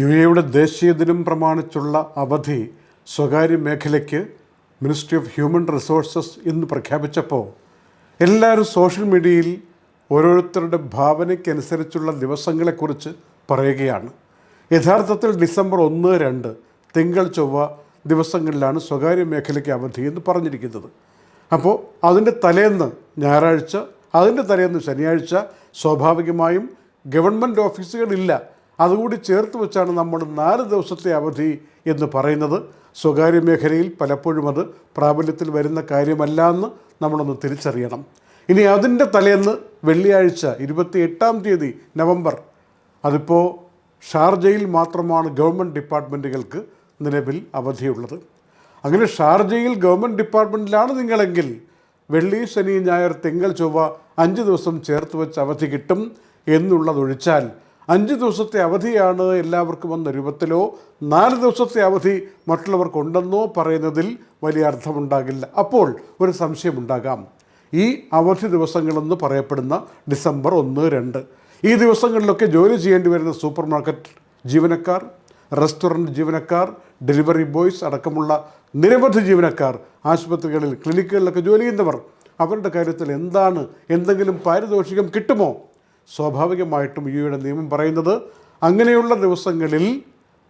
U എയുടെ ദേശീയ ദിനം പ്രമാണിച്ചുള്ള അവധി സ്വകാര്യ മേഖലയ്ക്ക് മിനിസ്ട്രി ഓഫ് ഹ്യൂമൻ റിസോഴ്സസ് ഇന്ന് പ്രഖ്യാപിച്ചപ്പോൾ എല്ലാവരും സോഷ്യൽ മീഡിയയിൽ ഓരോരുത്തരുടെ ഭാവനയ്ക്കനുസരിച്ചുള്ള ദിവസങ്ങളെക്കുറിച്ച് പറയുകയാണ്. യഥാർത്ഥത്തിൽ ഡിസംബർ ഒന്ന് രണ്ട് തിങ്കൾ ചൊവ്വ ദിവസങ്ങളിലാണ് സ്വകാര്യ മേഖലയ്ക്ക് അവധി എന്ന് പറഞ്ഞിരിക്കുന്നത്. അപ്പോൾ അതിന്റെ തലേന്ന് ഞായറാഴ്ച അതിന്റെ തലേന്ന് ശനിയാഴ്ച സ്വാഭാവികമായും ഗവൺമെന്റ് ഓഫീസുകളില്ല അതുകൂടി ചേർത്ത് വെച്ചാണ് നമ്മൾ നാല് ദിവസത്തെ അവധി എന്ന് പറയുന്നത്. സ്വകാര്യ മേഖലയിൽ പലപ്പോഴും അത് പ്രാബല്യത്തിൽ വരുന്ന കാര്യമല്ല എന്ന് നമ്മളൊന്ന് തിരിച്ചറിയണം. ഇനി അതിന്റെ തലേന്ന് വെള്ളിയാഴ്ച ഇരുപത്തി എട്ടാം തീയതി നവംബർ അതിപ്പോൾ ഷാർജയിൽ മാത്രമാണ് ഗവൺമെന്റ് ഡിപ്പാർട്ട്മെന്റുകൾക്ക് നിലവിൽ അവധിയുള്ളത്. അങ്ങനെ ഷാർജയിൽ ഗവൺമെന്റ് ഡിപ്പാർട്ട്മെന്റിലാണ് നിങ്ങളെങ്കിൽ വെള്ളി ശനി ഞായർ തിങ്കൾ ചൊവ്വ അഞ്ച് ദിവസം ചേർത്ത് വെച്ച് അവധി കിട്ടും എന്നുള്ളതൊഴിച്ചാൽ അഞ്ച് ദിവസത്തെ അവധിയാണ് എല്ലാവർക്കും എന്ന രൂപത്തിലോ നാല് ദിവസത്തെ അവധി മറ്റുള്ളവർക്കുണ്ടെന്നോ പറയുന്നതിൽ വലിയ അർത്ഥമുണ്ടാകില്ല. അപ്പോൾ ഒരു സംശയമുണ്ടാകാം. ഈ അവധി ദിവസങ്ങളെന്ന് പറയപ്പെടുന്ന ഡിസംബർ ഒന്ന് രണ്ട്. ഈ ദിവസങ്ങളിലൊക്കെ ജോലി ചെയ്യേണ്ടി വരുന്ന സൂപ്പർ മാർക്കറ്റ് ജീവനക്കാർ റെസ്റ്റോറന്റ് ജീവനക്കാർ ഡെലിവറി ബോയ്സ് അടക്കമുള്ള നിരവധി ജീവനക്കാർ ആശുപത്രികളിൽ ക്ലിനിക്കുകളിലൊക്കെ ജോലി ചെയ്യുന്നവർ അവരുടെ കാര്യത്തിൽ എന്താണ് എന്തെങ്കിലും പാരിതോഷികം കിട്ടുമോ? സ്വാഭാവികമായിട്ടും യുയുടെ നിയമം പറയുന്നത് അങ്ങനെയുള്ള ദിവസങ്ങളിൽ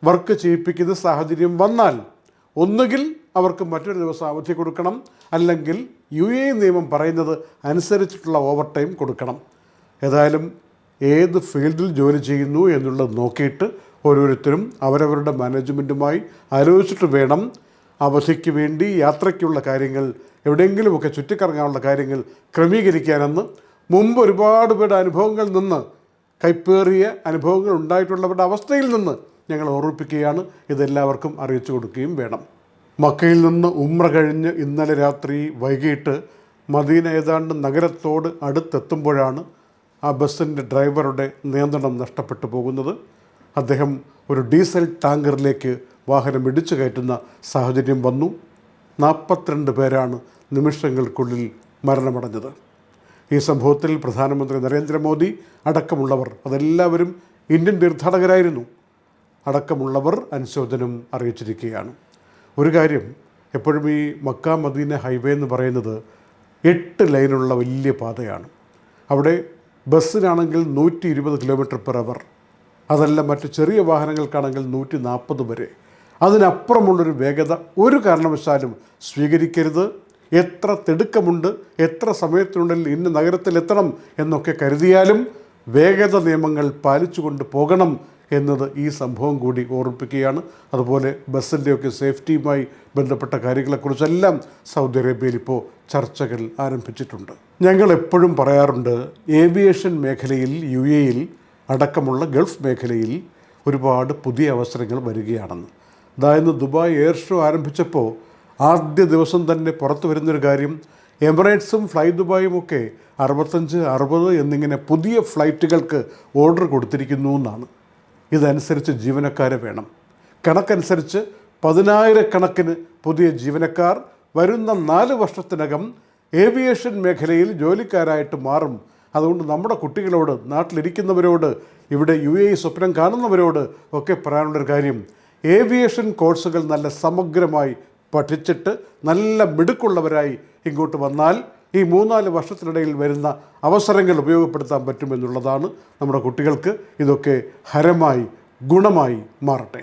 വർക്ക് ചെയ്യിപ്പിക്കുന്ന സാഹചര്യം വന്നാൽ ഒന്നുകിൽ അവർക്ക് മറ്റൊരു ദിവസം അവധി കൊടുക്കണം. അല്ലെങ്കിൽ യു എ നിയമം പറയുന്നത് അനുസരിച്ചിട്ടുള്ള ഓവർ ടൈം കൊടുക്കണം. ഏതായാലും ഏത് ഫീൽഡിൽ ജോലി ചെയ്യുന്നു എന്നുള്ളത് നോക്കിയിട്ട് ഓരോരുത്തരും അവരവരുടെ മാനേജ്മെന്റുമായി ആലോചിച്ചിട്ട് വേണം അവധിക്ക് വേണ്ടി യാത്രയ്ക്കുള്ള കാര്യങ്ങൾ എവിടെയെങ്കിലുമൊക്കെ ചുറ്റിക്കറങ്ങാനുള്ള കാര്യങ്ങൾ ക്രമീകരിക്കാനെന്ന് മുമ്പ് ഒരുപാട് പേരുടെ അനുഭവങ്ങളിൽ നിന്ന് കൈപ്പേറിയ അനുഭവങ്ങൾ ഉണ്ടായിട്ടുള്ളവരുടെ അവസ്ഥയിൽ നിന്ന് ഞങ്ങൾ ഓർമ്മിപ്പിക്കുകയാണ്. ഇതെല്ലാവർക്കും അറിയിച്ചു കൊടുക്കുകയും വേണം. മക്കയിൽ നിന്ന് ഉമ്ര കഴിഞ്ഞ് ഇന്നലെ രാത്രി വൈകിട്ട് മദീന ഏതാണ്ട് നഗരത്തോട് അടുത്തെത്തുമ്പോഴാണ് ആ ബസ്സിന്റെ ഡ്രൈവറുടെ നിയന്ത്രണം നഷ്ടപ്പെട്ടു പോകുന്നത്. അദ്ദേഹം ഒരു ഡീസൽ ടാങ്കറിലേക്ക് വാഹനം ഇടിച്ചു കയറ്റുന്ന സാഹചര്യം വന്നു. നാൽപ്പത്തിരണ്ട് പേരാണ് നിമിഷങ്ങൾക്കുള്ളിൽ മരണമടഞ്ഞത്. ഈ സംഭവത്തിൽ പ്രധാനമന്ത്രി നരേന്ദ്രമോദി അടക്കമുള്ളവർ അതെല്ലാവരും ഇന്ത്യൻ തീർത്ഥാടകരായിരുന്നു. അടക്കമുള്ളവർ അനുശോചനം അറിയിച്ചിരിക്കുകയാണ്. ഒരു കാര്യം എപ്പോഴും ഈ മക്ക മദീന ഹൈവേ എന്ന് പറയുന്നത് എട്ട് ലൈനുള്ള വലിയ പാതയാണ്. അവിടെ ബസ്സിനാണെങ്കിൽ നൂറ്റി ഇരുപത് കിലോമീറ്റർ പെർ അവർ. അതല്ല മറ്റ് ചെറിയ വാഹനങ്ങൾക്കാണെങ്കിൽ നൂറ്റി നാൽപ്പത് വരെ. അതിനപ്പുറമുള്ളൊരു വേഗത ഒരു കാരണവശാലും സ്വീകരിക്കരുത്. എത്ര തിടുക്കമുണ്ട് എത്ര സമയത്തിനുള്ളിൽ ഇന്ന നഗരത്തിലെത്തണം എന്നൊക്കെ കരുതിയാലും വേഗത നിയമങ്ങൾ പാലിച്ചുകൊണ്ട് പോകണം എന്നത് ഈ സംഭവം കൂടി ഓർമ്മിപ്പിക്കുകയാണ്. അതുപോലെ ബസ്സിന്റെയൊക്കെ സേഫ്റ്റിയുമായി ബന്ധപ്പെട്ട കാര്യങ്ങളെക്കുറിച്ചെല്ലാം സൗദി അറേബ്യയിൽ ഇപ്പോൾ ചർച്ചകൾ ആരംഭിച്ചിട്ടുണ്ട്. ഞങ്ങൾ എപ്പോഴും പറയാറുണ്ട് ഏവിയേഷൻ മേഖലയിൽ യു എയിൽ അടക്കമുള്ള ഗൾഫ് മേഖലയിൽ ഒരുപാട് പുതിയ അവസരങ്ങൾ വരികയാണെന്ന്. അതായത് ദുബായ് എയർ ഷോ ആരംഭിച്ചപ്പോൾ ആദ്യ ദിവസം തന്നെ പുറത്തു വരുന്നൊരു കാര്യം. എമിറേറ്റ്സും ഫ്ലൈ ദുബായും ഒക്കെ അറുപത്തഞ്ച് അറുപത് എന്നിങ്ങനെ പുതിയ ഫ്ലൈറ്റുകൾക്ക് ഓർഡർ കൊടുത്തിരിക്കുന്നു എന്നാണ്. ഇതനുസരിച്ച് ജീവനക്കാരെ വേണം. കണക്കനുസരിച്ച് പതിനായിരക്കണക്കിന് പുതിയ ജീവനക്കാർ വരുന്ന നാല് വർഷത്തിനകം ഏവിയേഷൻ മേഖലയിൽ ജോലിക്കാരായിട്ട് മാറും. അതുകൊണ്ട് നമ്മുടെ കുട്ടികളോട് നാട്ടിലിരിക്കുന്നവരോട് ഇവിടെ യു എ സ്വപ്നം കാണുന്നവരോട് ഒക്കെ പറയാനുള്ളൊരു കാര്യം. ഏവിയേഷൻ കോഴ്സുകൾ നല്ല സമഗ്രമായി പഠിച്ചിട്ട് നല്ല മിടുക്കുള്ളവരായി ഇങ്ങോട്ട് വന്നാൽ ഈ മൂന്നാൽ വർഷത്തിനിടയിൽ വരുന്ന അവസരങ്ങൾ ഉപയോഗപ്പെടുത്താൻ പറ്റുമെന്നുള്ളതാണ് നമ്മുടെ കുട്ടികൾക്ക് ഇതൊക്കെ ഹരമായി ഗുണമായി മാറട്ടെ.